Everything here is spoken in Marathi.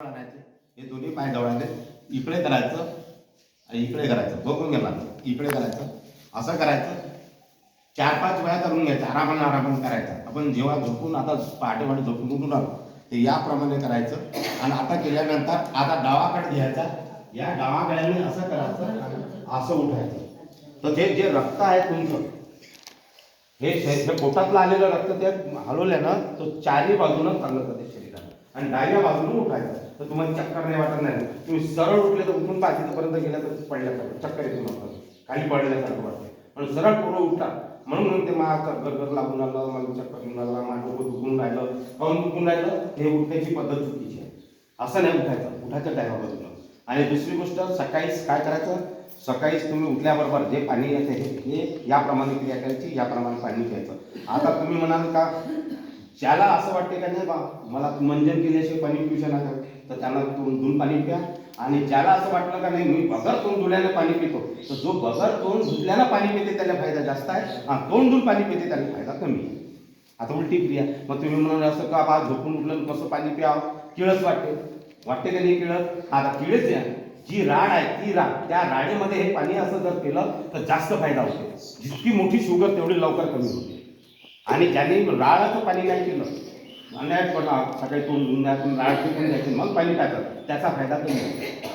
आणायचे. हे दोन्ही पाय जवळाले. इकडे करायचं आणि इकडे करायचं. बघून गेला इकडे करायचं. असं करायचं. चार पाच वेळा करून घ्यायचं. आरामानं आरामानं करायचं. आपण जेव्हा झोपून आता पहाटेवाडे झोपून उठून आलो ते याप्रमाणे करायचं. आणि आता केल्यानंतर आता डावाकडे घ्यायचा. या डावाकड्याने असं करायचं आणि असं उठायचं. तर ते जे रक्त आहे तुमचं हे पोटातलं आलेलं रक्त ते हलवल्यानं तो चारही बाजूनं चांगलं जाते शरीराला. आणि डाव्या बाजूने उठायचं. तर तुम्हाला चक्कर नाही वाटत नाही. तुम्ही सरळ उठले तर उठून पाच तिथपर्यंत गेल्या तर पडल्यासारखं चक्कर येतो नका काही पडल्यासारखं वाटतं. पण सरळ पूर्ण उठा. म्हणून ते मा गरगर लागून आलं मला चक्कर येऊन आला माझं डोकं दुखून राहिलं. काऊन दुखून राहिलं हे उठण्याची पद्धत चुकीची आहे. असं नाही उठायचं. उठायचं डाव्या बाजूला आणि दुसरी गोष्ट सकाळीच काय करायचं? सकाळीच तुम्ही उठल्याबरोबर जे पाणी येते हे हे याप्रमाणे क्रिया करायची याप्रमाणे पाणी प्यायचं. आता तुम्ही म्हणाल का ज्याला असं वाटते का नाही बा मला मंजन केल्याशिवाय पाणी पिऊ शकणार तर त्याला तोंड धुऊन पाणी प्या. आणि ज्याला असं वाटलं का नाही मी बगर तोंड धुल्याने पाणी पितो. तर जो बगर तोंड धुतल्यानं पाणी पिते त्याला फायदा जास्त आहे. आणि तोंड धुवून पाणी पिते त्याला फायदा कमी आहे. आता उलटी क्रिया. मग तुम्ही म्हणाल असं का बा झोपून उठलं कसं पाणी प्यावं? किळस वाटते. वाटते का नाही किळस? आता किळस या जी राड आहे ती राड. त्या राडेमध्ये हे पाणी असं जर केलं तर जास्त फायदा होतो. जितकी मोठी शुगर तेवढी लवकर कमी होते. आणि ज्यांनी राळाचं पाणी नाही केलं अन्याय पडला सकाळी तोंड धुण्यातून राळ फेकून द्यायचं मग पाणी टाकत त्याचा फायदा तुम्ही